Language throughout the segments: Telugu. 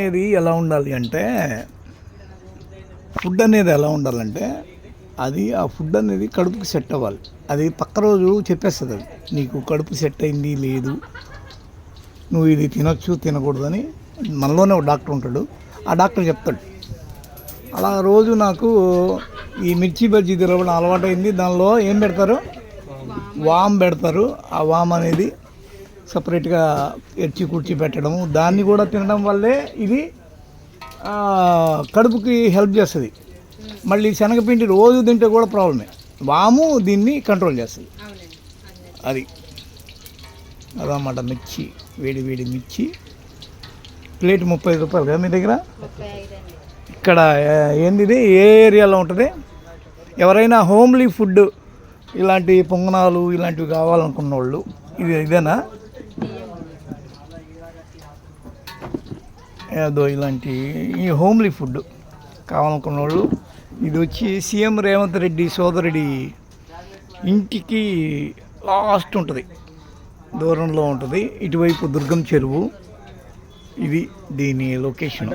అనేది ఎలా ఉండాలి అంటే ఫుడ్ అనేది ఎలా ఉండాలంటే అది ఆ ఫుడ్ అనేది కడుపుకి సెట్ అవ్వాలి. అది పక్క రోజు చెప్పేస్తుంది అది. నీకు కడుపు సెట్ అయింది లేదు. నువ్వు ఇది తినొచ్చు తినకూడదని మనలోనే ఒక డాక్టర్ ఉంటాడు. ఆ డాక్టర్ చెప్తాడు. అలా రోజు నాకు ఈ మిర్చి బజ్జీ తినడం అలవాటు అయింది దానిలో ఏం పెడతారు? వామ్ పెడతారు. ఆ వామ్ అనేది సపరేట్గా ఎర్చి కూర్చి పెట్టడము. దాన్ని కూడా తినడం వల్లే ఇది కడుపుకి హెల్ప్ చేస్తుంది. మళ్ళీ శనగపిండి రోజు తింటే కూడా ప్రాబ్లమే. వాము దీన్ని కంట్రోల్ చేస్తుంది. అది. అదన్నమాట మిర్చి వేడి వేడి మిర్చి. ప్లేట్ ముప్పై రూపాయలు కదా మీ దగ్గర? ఇక్కడ ఏంది ఏ ఏరియాలో ఉంటుంది? ఎవరైనా హోమ్లీ ఫుడ్ ఇలాంటి పొంగనాలు ఇలాంటివి కావాలనుకున్న వాళ్ళు ఇది ఇదేనా? ఏదో ఇలాంటి ఈ హోమ్లీ ఫుడ్ కావాలనుకున్న వాళ్ళు ఇది వచ్చి సీఎం రేవంత్ రెడ్డి సోదరుడి ఇంటికి లాస్ట్ ఉంటుంది. దూరంలో ఉంటుంది. ఇటువైపు దుర్గం చెరువు. ఇది దీని లొకేషన్.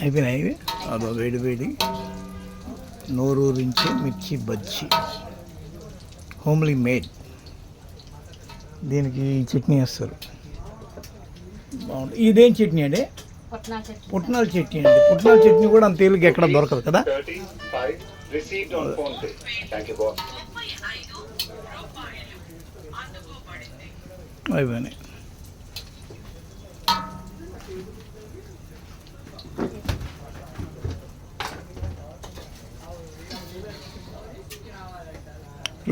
అయిపోయినాయి అదో వేడి వేడి. నోరూరించే మిర్చి బజ్జి. Homely made. దీనికి చట్నీ వేస్తారు. బాగుంటుంది. ఇదేం చట్నీ అండి? పుట్నాల చట్నీ అండి. పుట్నాల చట్నీ కూడా అంత తేలిక ఎక్కడ దొరకదు కదా? 35 received on phone pay. Thank you, boss. అయిపోయినాయి.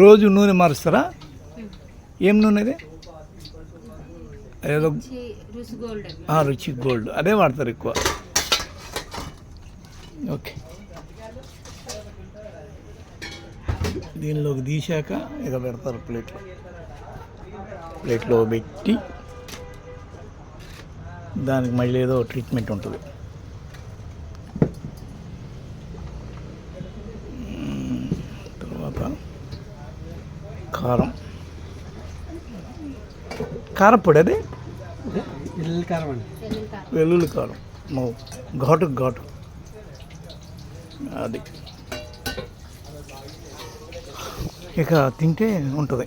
రోజు నూనె మారుస్తారా? ఏం నూనె ఏదో రుచి గోల్డ్ అదే. వాడతారు ఎక్కువ. ఓకే. దీనిలోకి తీసాక ఇక పెడతారు ప్లేట్లో ప్లేట్లో పెట్టి దానికి మళ్ళీ ఏదో ట్రీట్మెంట్ ఉంటుంది. తర్వాత కారం. కారపొడి అది? వెల్లుల్లి కారం వెల్లుల్లి కారం. ఘాటు ఘాటు. అది. ఇక తింటే ఉంటుంది.